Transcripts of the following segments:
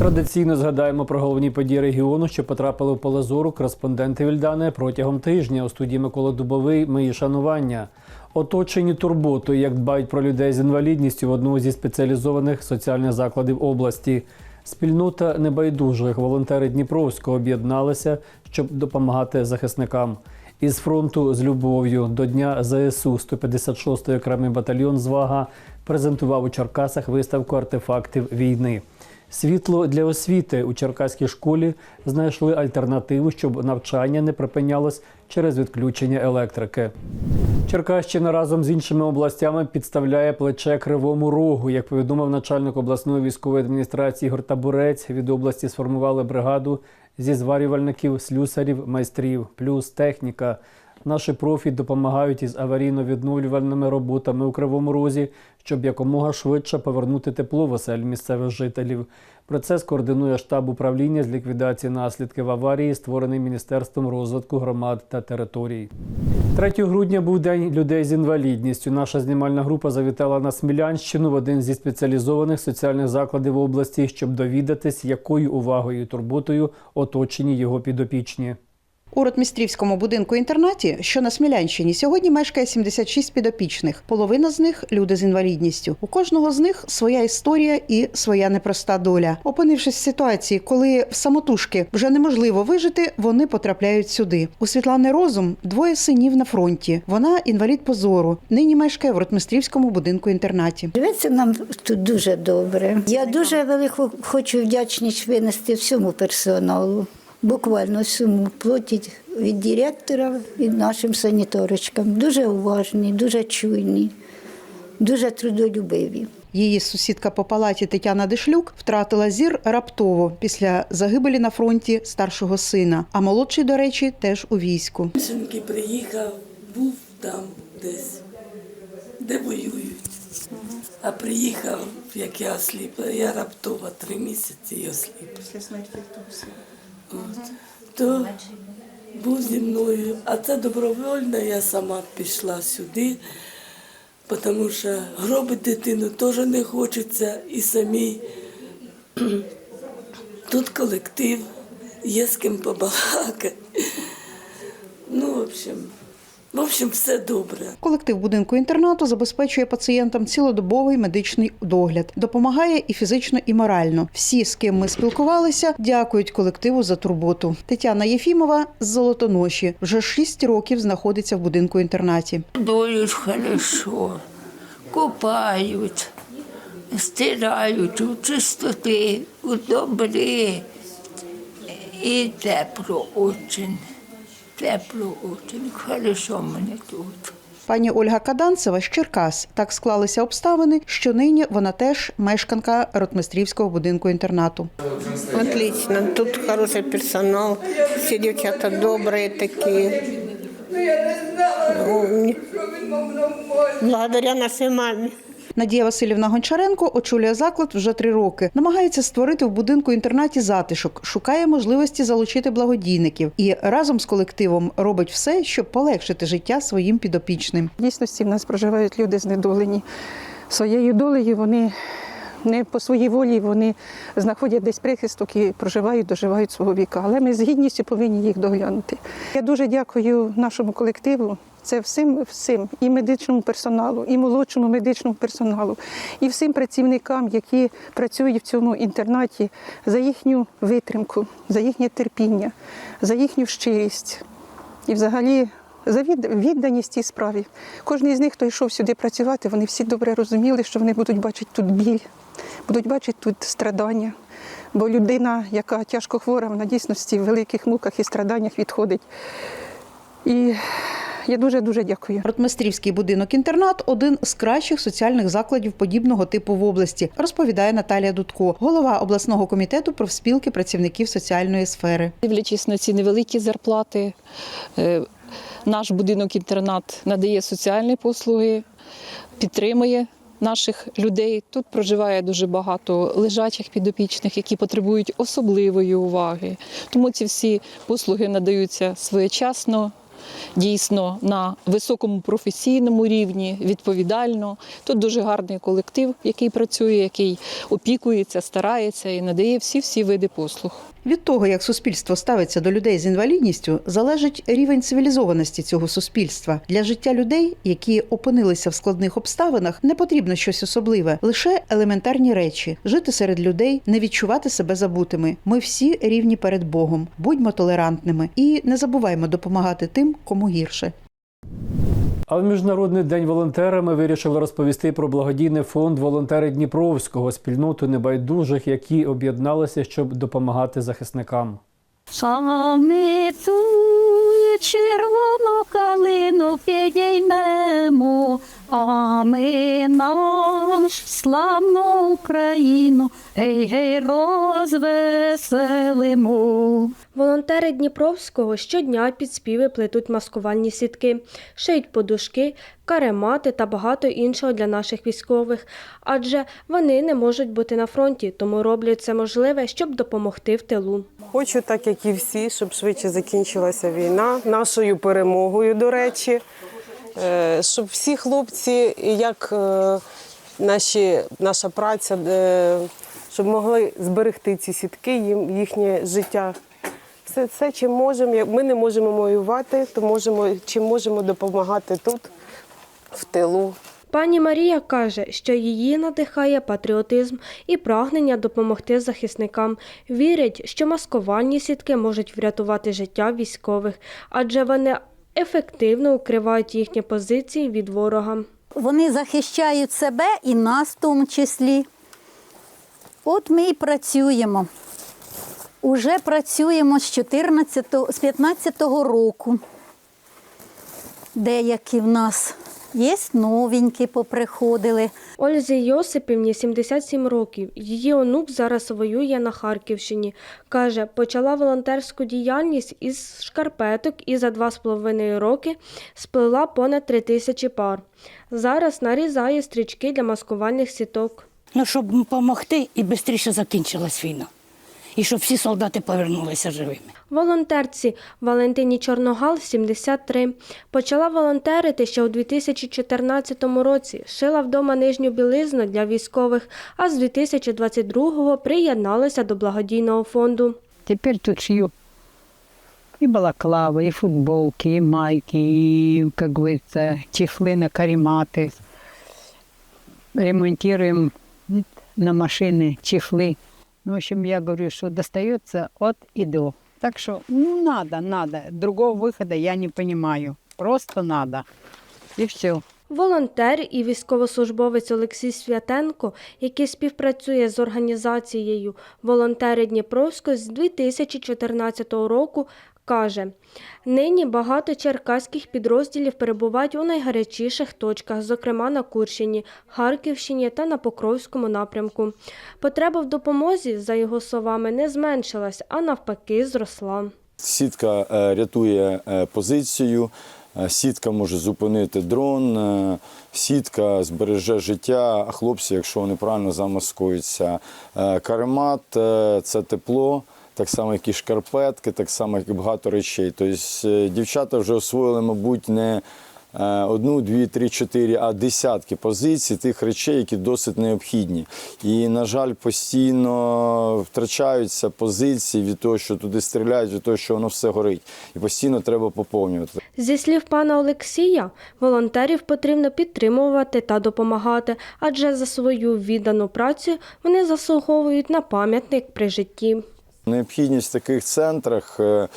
Традиційно згадаємо про головні події регіону, що потрапили в поле зору кореспонденти Вільдани протягом тижня. У студії Микола Дубовий мої шанування. Оточені турботою, як дбають про людей з інвалідністю в одному зі спеціалізованих соціальних закладів області. Спільнота небайдужих волонтери Дніпровського об'єдналися, щоб допомагати захисникам. Із фронту з любов'ю до Дня ЗСУ 156-й окремий батальйон Звага презентував у Черкасах виставку артефактів війни. Світло для освіти у Черкаській школі знайшли альтернативу, щоб навчання не припинялось через відключення електрики. Черкащина разом з іншими областями підставляє плече кривому рогу. Як повідомив начальник обласної військової адміністрації Ігор Табурець, від області сформували бригаду зі зварювальників, слюсарів, майстрів, плюс техніка. Наші профі допомагають із аварійно-відновлювальними роботами у Кривому Розі, щоб якомога швидше повернути тепло в осель місцевих жителів. Процес координує штаб управління з ліквідації наслідків аварії, створений Міністерством розвитку громад та територій. 3 грудня був день людей з інвалідністю. Наша знімальна група завітала на Смілянщину в один зі спеціалізованих соціальних закладів області, щоб довідатись, якою увагою і турботою оточені його підопічні. У Ротмістрівському будинку інтернаті, що на Смілянщині, сьогодні мешкає 76 підопічних. Половина з них люди з інвалідністю. У кожного з них своя історія і своя непроста доля. Опинившись в ситуації, коли в самотужки вже неможливо вижити, вони потрапляють сюди. У Світлани Розум двоє синів на фронті. Вона інвалід по зору. Нині мешкає в Ротмістрівському будинку інтернаті. Живеться нам тут дуже добре. Я дуже велику хочу вдячність винести всьому персоналу. Буквально всьому платять від директора, від нашим саніторочкам. Дуже уважні, дуже чуйні, дуже трудолюбиві. Її сусідка по палаті Тетяна Дишлюк втратила зір раптово після загибелі на фронті старшого сина. А молодший, до речі, теж у війську. Синки приїхав, був там десь, де воюють. А приїхав, як я осліпла, я раптово три місяці і осліпла. Після смерті То був зі мною, а це добровольно, я сама пішла сюди, тому що гробити дитину теж не хочеться і самій. Тут колектив, є з ким побалакати. Ну, в общем, в общем, все добре. Колектив будинку інтернату забезпечує пацієнтам цілодобовий медичний догляд, допомагає і фізично, і морально. Всі, з ким ми спілкувалися, дякують колективу за турботу. Тетяна Єфімова з Золотоноші вже шість років знаходиться в будинку інтернаті. Дують хорошо, купають, стирають у чистоти, у добрі. І тепло очень. Тепло очень. Хорошо мені тут. Пані Ольга Каданцева з Черкас так склалися обставини, що нині вона теж мешканка Ротмистрівського будинку інтернату. Отлично. Тут хороший персонал, все девчата добрые такие. Умні. Благодаря нашей маме. Надія Васильівна Гончаренко очолює заклад вже три роки. Намагається створити в будинку інтернаті затишок, шукає можливості залучити благодійників і разом з колективом робить все, щоб полегшити життя своїм підопічним. В дійсності в нас проживають люди знедолені. Своєю долею вони не по своїй волі вони знаходять десь прихисток і проживають, доживають свого віка. Але ми з гідністю повинні їх доглянути. Я дуже дякую нашому колективу. Це всім, всім, і медичному персоналу, і молодшому медичному персоналу, і всім працівникам, які працюють в цьому інтернаті, за їхню витримку, за їхнє терпіння, за їхню щирість. І взагалі за відданість цій справі. Кожен із них, хто йшов сюди працювати, вони всі добре розуміли, що вони будуть бачити тут біль, будуть бачити тут страдання. Бо людина, яка тяжко хвора, вона дійсності в великих муках і страданнях відходить. І я дуже-дуже дякую. Ротмистрівський будинок інтернат один з кращих соціальних закладів подібного типу в області, розповідає Наталія Дудко, голова обласного комітету профспілки працівників соціальної сфери. Дивлячись на ці невеликі зарплати, е, наш будинок-інтернат надає соціальні послуги, підтримує наших людей. Тут проживає дуже багато лежачих підопічних, які потребують особливої уваги. Тому ці всі послуги надаються своєчасно, дійсно на високому професійному рівні, відповідально. Тут дуже гарний колектив, який працює, який опікується, старається і надає всі-всі види послуг. Від того, як суспільство ставиться до людей з інвалідністю, залежить рівень цивілізованості цього суспільства. Для життя людей, які опинилися в складних обставинах, не потрібно щось особливе, лише елементарні речі: жити серед людей, не відчувати себе забутими. Ми всі рівні перед Богом. Будьмо толерантними і не забуваймо допомагати тим, кому гірше. А в міжнародний день волонтера ми вирішили розповісти про благодійний фонд волонтери Дніпровського спільноту небайдужих, які об'єдналися, щоб допомагати захисникам. Саме ту червону калину підіймемо, а ми наш славну Україну, гей, гей, розвеселимо. Волонтери Дніпровського щодня під співи плетуть маскувальні сітки, шиють подушки, каремати та багато іншого для наших військових, адже вони не можуть бути на фронті, тому роблять це можливе, щоб допомогти в тилу. Хочу, так як і всі, щоб швидше закінчилася війна, нашою перемогою, до речі. Е, Щоб всі хлопці, як е, наші, наша праця, е, щоб могли зберегти ці сітки, їм їхнє життя. Все, все, чим можемо. Як Ми не можемо воювати, то можемо, чим можемо допомагати тут, в тилу. Пані Марія каже, що її надихає патріотизм і прагнення допомогти захисникам. Вірить, що маскувальні сітки можуть врятувати життя військових, адже вони ефективно укривають їхні позиції від ворога. Вони захищають себе і нас в тому числі. От ми і працюємо. Уже працюємо з 14, з 15-го року. Деякі в нас є новенькі поприходили. Ользі Йосипівні 77 років. Її онук зараз воює на Харківщині. Каже, почала волонтерську діяльність із шкарпеток і за два з половиною роки сплела понад три тисячі пар. Зараз нарізає стрічки для маскувальних сіток. Ну, щоб допомогти і швидше закінчилась війна І щоб всі солдати повернулися живими. Волонтерці Валентині Чорногал 73. Почала волонтерити ще у 2014 році. Шила вдома нижню білизну для військових, а з 2022-го приєдналася до благодійного фонду. Тепер тут шью и балаклавы, и футболки, и майки, и, как говорится, чехлы на карематы. Ремонтируем на машины чехлы. В общем, я говорю, что достается от и до. Так что, ну, надо, надо. Другого выхода я не понимаю. Просто надо. И все. Волонтер і військовослужбовець Олексій Святенко, який співпрацює з організацією Волонтери Дніпровського з 2014 року, каже: нині багато черкаських підрозділів перебувають у найгарячіших точках, зокрема на Курщині, Харківщині та на Покровському напрямку. Потреба в допомозі, за його словами, не зменшилась, а навпаки, зросла. Сітка е, рятує е, позицію, е, сітка може зупинити дрон, сітка збереже життя хлопців, якщо вони правильно замаскуються. Каремат це тепло. Так само, як і шкарпетки, так само, як і багато речей. Тобто е, дівчата вже освоїли, мабуть, не е, одну, дві, три, чотири, а десятки позицій тих речей, які досить необхідні. І, на жаль, постійно втрачаються позиції від того, що туди стріляють, від того, що воно все горить. І постійно треба поповнювати. Зі слів пана Олексія, волонтерів потрібно підтримувати та допомагати, адже за свою віддану працю вони заслуговують на пам'ятник при житті. Необхідність в таких центрах е,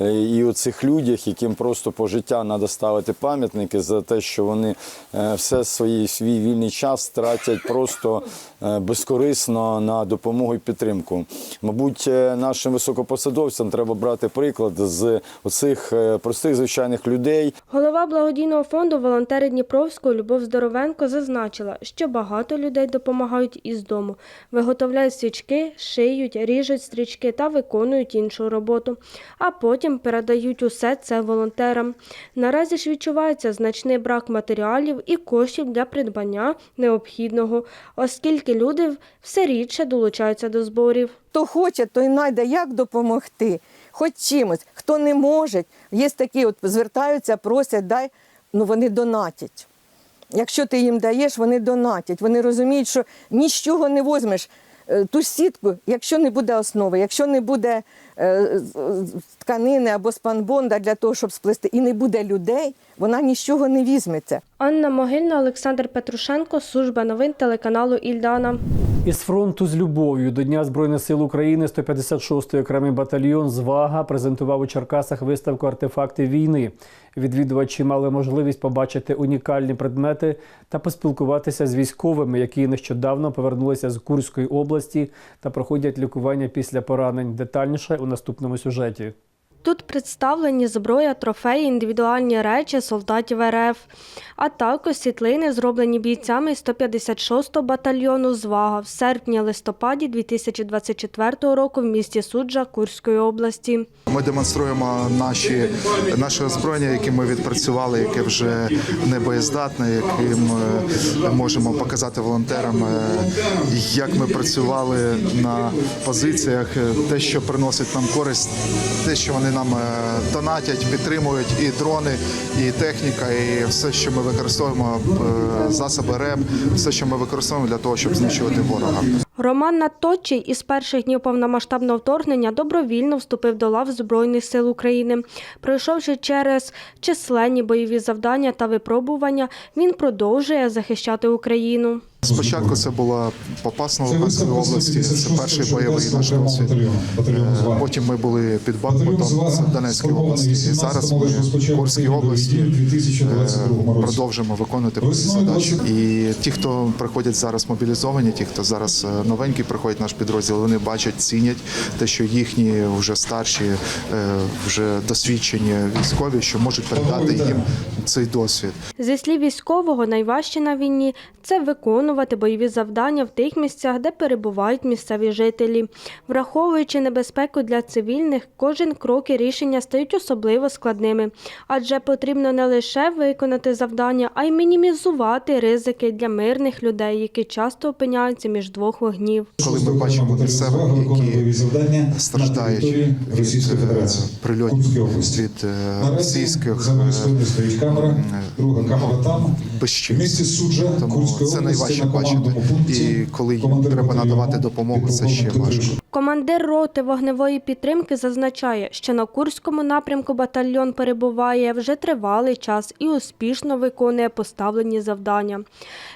і у цих людях, яким просто по життя треба ставити пам'ятники за те, що вони е, все свій, свій вільний час тратять просто е, безкорисно на допомогу і підтримку. Мабуть, е, нашим високопосадовцям треба брати приклад з оцих е, простих звичайних людей, Голова благодійного фонду волонтери Дніпровського Любов Здоровенко зазначила, що багато людей допомагають із дому, виготовляють свічки, шиють, ріжуть стрічки та виконують іншу роботу, а потім потім передають усе це волонтерам. Наразі ж відчувається значний брак матеріалів і коштів для придбання необхідного, оскільки люди все рідше долучаються до зборів. Хто хоче, той знайде, як допомогти, хоч чимось. Хто не може, є такі, от звертаються, просять, дай, ну вони донатять. Якщо ти їм даєш, вони донатять. Вони розуміють, що нічого не возьмеш. Е, Ту сітку, якщо не буде основи, якщо не буде тканини або спанбонда для того, щоб сплести, і не буде людей, вона нічого не візьметься. Анна Могильна, Олександр Петрушенко, служба новин телеканалу Ільдана. Із фронту з любов'ю до Дня Збройних сил України 156-й окремий батальйон Звага презентував у Черкасах виставку артефакти війни. Відвідувачі мали можливість побачити унікальні предмети та поспілкуватися з військовими, які нещодавно повернулися з Курської області та проходять лікування після поранень. Детальніше у наступному сюжеті. Тут представлені зброя, трофеї, індивідуальні речі солдатів РФ, а також світлини, зроблені бійцями 156-го батальйону «Звага» в серпні-листопаді 2024 року в місті Суджа Курської області. Ми демонструємо наші наше озброєння, яке ми відпрацювали, яке вже не боєздатне, яким е, можемо показати волонтерам, е, як ми працювали на позиціях, е, те, що приносить нам користь, те, що вони нам е, донатять, підтримують, і дрони, і техніка, і все, що ми використовуємо, е, засоби РЕП, все, що ми використовуємо для того, щоб знищувати ворога. Роман Наточий із перших днів повномасштабного вторгнення добровільно вступив до лав Збройних сил України. Пройшовши через численні бойові завдання та випробування, він продовжує захищати Україну. Спочатку це була Попасна Луганської області, це перший бойовий наш досвід. Е, Потім ми були під Бахмутом, це в Донецькій області. І зараз ми в Курській області е, продовжимо виконувати бойові задачі. І ті, хто приходять зараз мобілізовані, ті, хто зараз е, новенькі приходять в наш підрозділ, вони бачать, цінять те, що їхні вже старші, вже досвідчені військові, що можуть передати їм цей досвід. Зі слів військового, найважче на війні це виконувати бойові завдання в тих місцях, де перебувають місцеві жителі. Враховуючи небезпеку для цивільних, кожен крок і рішення стають особливо складними, адже потрібно не лише виконати завдання, а й мінімізувати ризики для мирних людей, які часто опиняються між двох вогнів. Коли ми бачимо місцевих, які страждають від е, прильотів, від е, російських е, м, безчинств. Тому це найважче бачити. І коли їм треба надавати допомогу, це ще важко. Командир роти вогневої підтримки зазначає, що на Курському напрямку батальйон перебуває вже тривалий час і успішно виконує поставлені завдання.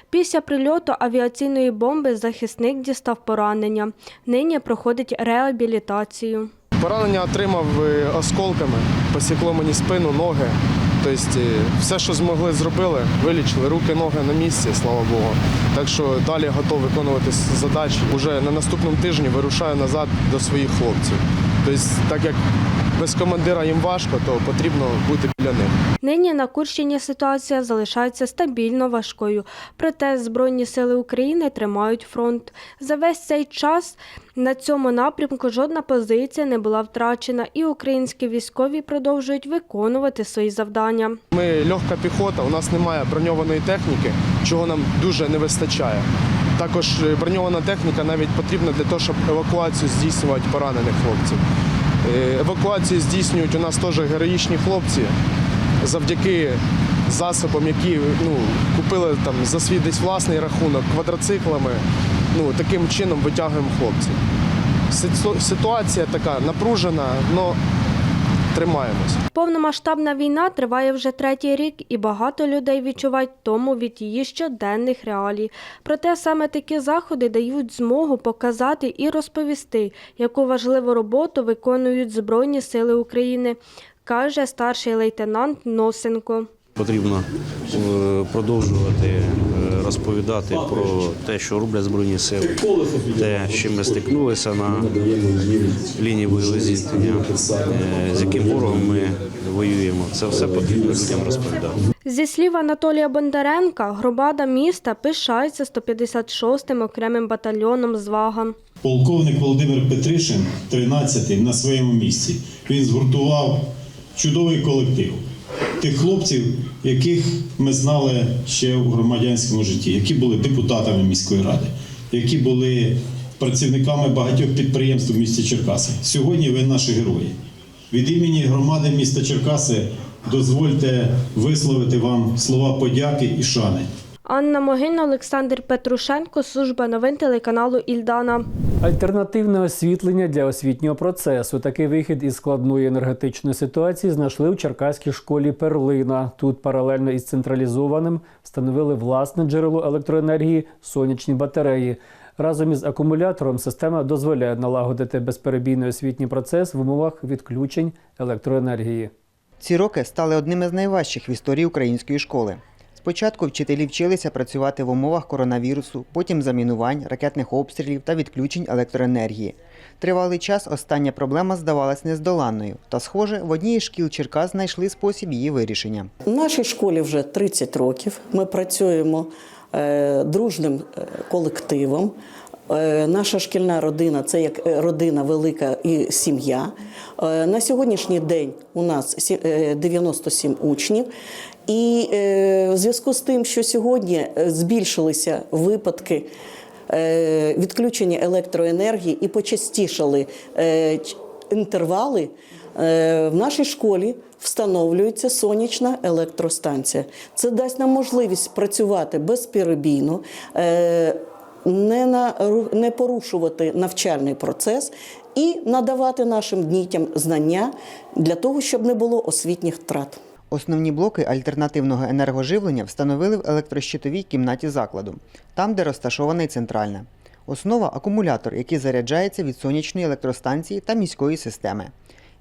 Після прильоту авіаційної бомби захисник дістав поранення. Нині проходить реабілітацію. Поранення отримав е, осколками, посікло мені спину, ноги. Тобто все, що змогли, зробили, вилічили, руки, ноги на місці, слава Богу. Так що далі готов виконувати задачі. Уже на наступному тижні вирушаю назад до своїх хлопців. Тобто, так як без командира їм важко, то потрібно бути біля них. Нині на Курщині ситуація залишається стабільно важкою, проте Збройні сили України тримають фронт. За весь цей час на цьому напрямку жодна позиція не була втрачена, і українські військові продовжують виконувати свої завдання. Ми легка піхота, у нас немає броньованої техніки, чого нам дуже не вистачає. Також е, броньована техніка навіть потрібна для того, щоб евакуацію здійснювати поранених хлопців. Е, Евакуацію здійснюють у нас теж героїчні хлопці завдяки засобам, які ну, купили там за свій десь власний рахунок, квадроциклами. Ну, таким чином витягуємо хлопців. Ситуація така напружена, але тримаємось. Повномасштабна війна триває вже третій рік, і багато людей відчувають тому від її щоденних реалій. Проте саме такі заходи дають змогу показати і розповісти, яку важливу роботу виконують Збройні Сили України, каже старший лейтенант Носенко. Потрібно е, продовжувати е, розповідати про те, що роблять збройні сили, те, з чим ми стикнулися на лінії бойового зіткнення, е, з яким ворогом ми воюємо. Це все потрібно людям розповідати. Зі слів Анатолія Бондаренка, громада міста пишається 156-м окремим батальйоном «Звага». Полковник Володимир Петришин, 13-й, на своєму місці. Він згуртував чудовий колектив тих хлопців, яких ми знали ще в громадянському житті, які були депутатами міської ради, які були працівниками багатьох підприємств в місті Черкаси. Сьогодні ви наші герої. Від імені громади міста Черкаси дозвольте висловити вам слова подяки і шани. Анна Могильна, Олександр Петрушенко, служба новин телеканалу Ільдана. Альтернативне освітлення для освітнього процесу. Такий вихід із складної енергетичної ситуації знайшли у Черкаській школі Перлина. Тут паралельно із централізованим встановили власне джерело електроенергії сонячні батареї. Разом із акумулятором система дозволяє налагодити безперебійний освітній процес в умовах відключень електроенергії. Ці роки стали одним із найважчих в історії української школи. Спочатку вчителі вчилися працювати в умовах коронавірусу, потім замінувань, ракетних обстрілів та відключень електроенергії. Тривалий час остання проблема здавалась нездоланною, та, схоже, в одній із шкіл Черкас знайшли спосіб її вирішення. У нашій школі вже 30 років. Ми працюємо е, дружним е, колективом. Е, Наша шкільна родина це як родина велика і сім'я. На сьогоднішній день у нас сі- е, 97 учнів. І е, в зв'язку з тим, що сьогодні е, збільшилися випадки е, відключення електроенергії і почастішали е, інтервали, е, в нашій школі встановлюється сонячна електростанція. Це дасть нам можливість працювати безперебійно. е, Не, нару- не порушувати навчальний процес і надавати нашим дітям знання для того, щоб не було освітніх втрат. Основні блоки альтернативного енергоживлення встановили в електрощитовій кімнаті закладу, там, де розташована центральна. Основа акумулятор, який заряджається від сонячної електростанції та міської системи.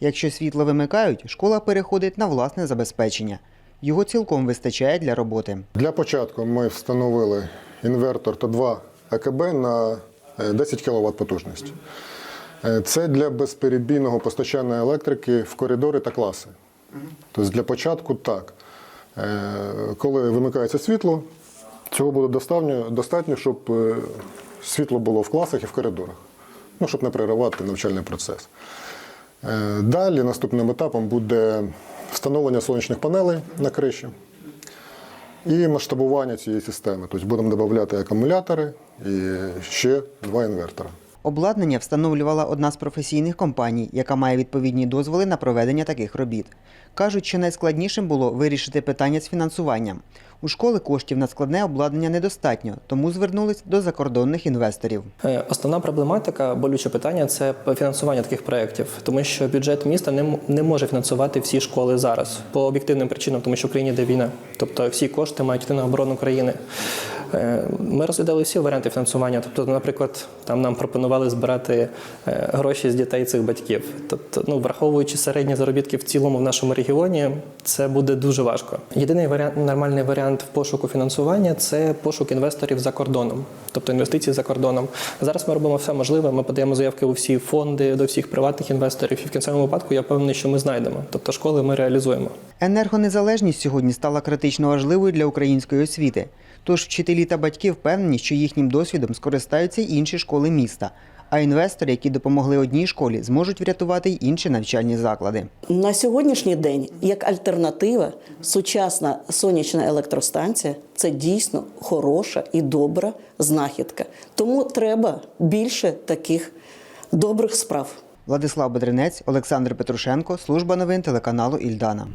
Якщо світло вимикають, школа переходить на власне забезпечення. Його цілком вистачає для роботи. Для початку ми встановили інвертор та 2 АКБ на е, 10 кВт потужності. Е, Це для безперебійного постачання електрики в коридори та класи. Тобто для початку так. Е, Коли вимикається світло, цього буде достатньо, щоб е, світло було в класах і в коридорах, ну, щоб не переривати навчальний процес. Е, Далі наступним етапом буде встановлення сонячних панелей на криші і масштабування цієї системи. Тобто будемо додати акумулятори і ще два інвертора. Обладнання встановлювала одна з професійних компаній, яка має відповідні дозволи на проведення таких робіт. Кажуть, що найскладнішим було вирішити питання з фінансуванням. У школи коштів на складне обладнання недостатньо, тому звернулись до закордонних інвесторів. Е, Основна проблематика, болюче питання це фінансування таких проєктів, тому що бюджет міста не, може фінансувати всі школи зараз по об'єктивним причинам, тому що в країні йде війна. Тобто всі кошти мають йти на оборону країни. Е, Ми розглядали всі варіанти фінансування. Тобто, наприклад, там нам пропонували збирати е, гроші з дітей цих батьків. Тобто, ну враховуючи середні заробітки в цілому в нашому регіоні, це буде дуже важко. Єдиний варіант, нормальний варіант в пошуку фінансування це пошук інвесторів за кордоном, тобто інвестиції за кордоном. Зараз ми робимо все можливе. Ми подаємо заявки у всі фонди до всіх приватних інвесторів. І в кінцевому випадку я впевнений, що ми знайдемо. Тобто школи ми реалізуємо. Енергонезалежність сьогодні стала критично важливою для української освіти. Тож вчителі та батьки впевнені, що їхнім досвідом скористаються й інші школи міста. А інвестори, які допомогли одній школі, зможуть врятувати й інші навчальні заклади. На сьогоднішній день, як альтернатива, сучасна сонячна електростанція це дійсно хороша і добра знахідка. Тому треба більше таких добрих справ. Владислав Бедренець, Олександр Петрушенко, служба новин телеканалу Ільдана.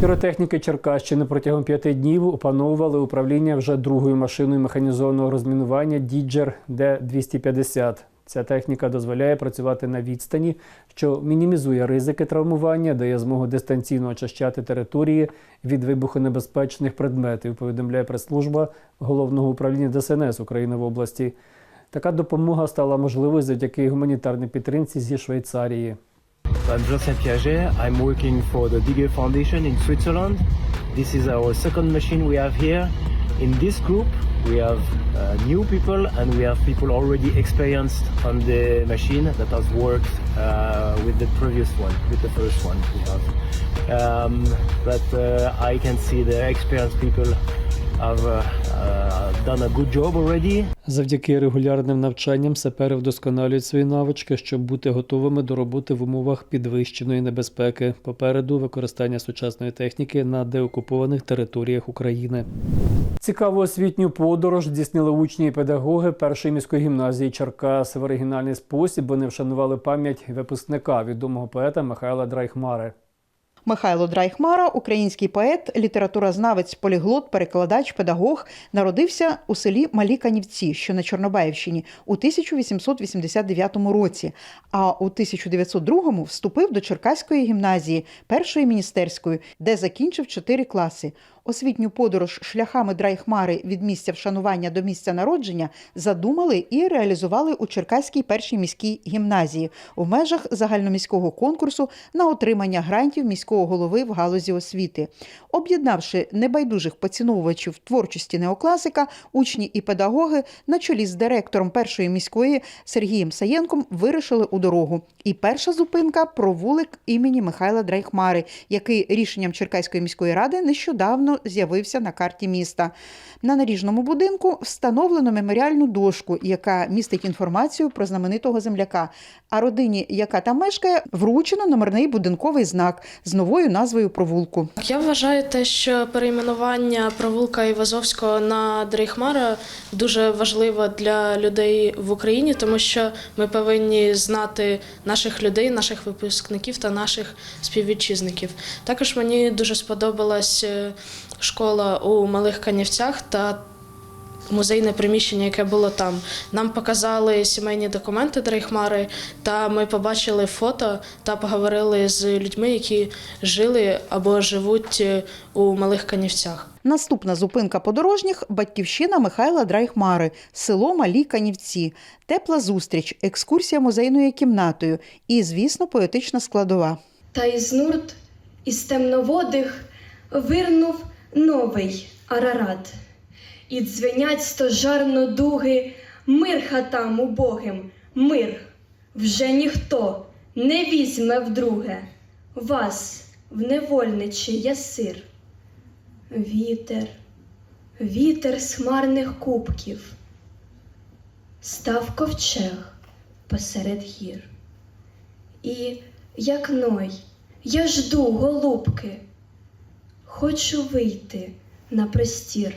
Піротехніки Черкащини протягом п'яти днів опановували управління вже другою машиною механізованого розмінування Діджер Д-250. Ця техніка дозволяє працювати на відстані, що мінімізує ризики травмування, дає змогу дистанційно очищати території від вибухонебезпечних предметів, повідомляє прес-служба головного управління ДСНС України в області. Така допомога стала можливою завдяки гуманітарній підтримці зі Швейцарії. I'm Vincent Piaget. I'm working for the Digger Foundation in Switzerland. this is our second machine we have here. In this group, we have uh, new people and we have people already experienced on the machine that has worked uh, with the previous one, with the first one we have. Um, but uh, I can see the experienced people have uh, uh, done a. Завдяки регулярним навчанням сапери вдосконалюють свої навички, щоб бути готовими до роботи в умовах підвищеної небезпеки. Попереду використання сучасної техніки на деокупованих територіях України. Цікаву освітню подорож здійснили учні і педагоги першої міської гімназії Черкас. В оригінальний спосіб вони вшанували пам'ять випускника відомого поета Михайла Драйхмари. Михайло Драйхмара, український поет, літературознавець, поліглот, перекладач, педагог, народився у селі Малі Канівці, що на Чорнобаївщині, у 1889 році. А у 1902 вступив до Черкаської гімназії, першої міністерської, де закінчив чотири класи. Освітню подорож шляхами Драйхмари від місця вшанування до місця народження задумали і реалізували у Черкаській першій міській гімназії у межах загальноміського конкурсу на отримання грантів міського голови в галузі освіти. Об'єднавши небайдужих поціновувачів творчості неокласика, учні і педагоги на чолі з директором першої міської Сергієм Саєнком вирішили у дорогу. І перша зупинка провулик імені Михайла Драйхмари, який рішенням Черкаської міської ради нещодавно з'явився на карті міста. На наріжному будинку встановлено меморіальну дошку, яка містить інформацію про знаменитого земляка. А родині, яка там мешкає, вручено номерний будинковий знак з новою назвою провулку. Я вважаю те, що перейменування провулка Івазовського на Дрейхмара дуже важливо для людей в Україні, тому що ми повинні знати наших людей, наших випускників та наших співвітчизників. Також мені дуже сподобалась е, школа у Малих Канівцях та музейне приміщення, яке було там. Нам показали сімейні документи Дрейхмари, та ми побачили фото та поговорили з людьми, які жили або живуть е, у Малих Канівцях. Наступна зупинка подорожніх батьківщина Михайла Драйхмари, село Малі Канівці, тепла зустріч, екскурсія музейною кімнатою і, звісно, поетична складова. Та із нурт, із темноводих вирнув новий Арарат. І дзвенять стожарно дуги, мир хатам убогим, мир. Вже ніхто не візьме вдруге вас в невольничий ясир. Вітер, вітер з хмарних кубків, став ковчег посеред гір. І, як ной, я жду, голубки, хочу вийти на простір.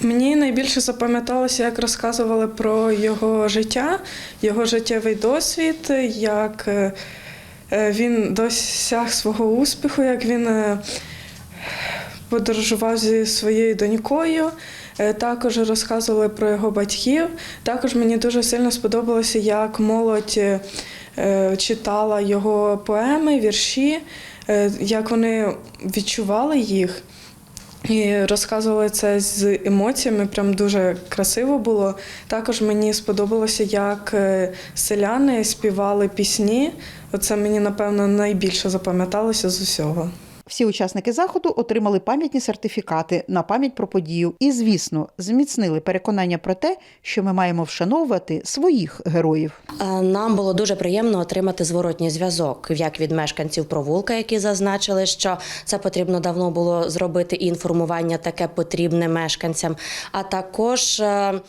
Мені найбільше запам'яталося, як розказували про його життя, його життєвий досвід, як е, е, він досяг свого успіху, як він е, подорожував зі своєю донькою. Також розказували про його батьків. Також мені дуже сильно сподобалося, як молодь читала його поеми, вірші, як вони відчували їх. І розказували це з емоціями, прям дуже красиво було. Також мені сподобалося, як е, селяни співали пісні. Оце мені, напевно, найбільше запам'яталося з усього. Всі учасники заходу отримали пам'ятні сертифікати на пам'ять про подію і, звісно, зміцнили переконання про те, що ми маємо вшановувати своїх героїв. Е, Нам було дуже приємно отримати зворотній зв'язок, як від мешканців провулка, які зазначили, що це потрібно давно було зробити, і інформування таке потрібне мешканцям. А також е,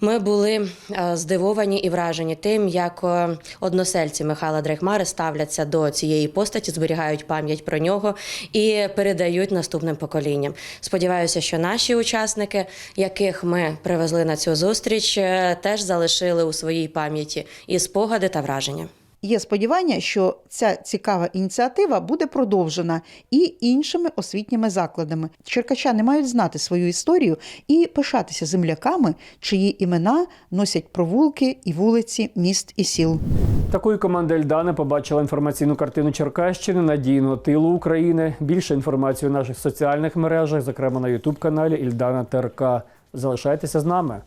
ми були е, здивовані і вражені тим, як е, односельці Михайла Дрейхмари ставляться до цієї постаті, зберігають пам'ять про нього і передають наступним поколінням. Сподіваюся, що наші учасники, яких ми привезли на цю зустріч, е, теж залишили у своїй пам'яті і спогади та враження. Є сподівання, що ця цікава ініціатива буде продовжена і іншими освітніми закладами. Черкачани мають знати свою історію і пишатися земляками, чиї імена носять провулки і вулиці міст і сіл. Такою команда Ельдана побачила інформаційну картину Черкащини, надійного тилу України. Більше інформації у наших соціальних мережах, зокрема на Ютуб каналі Ільдана ТРК. Залишайтеся з нами.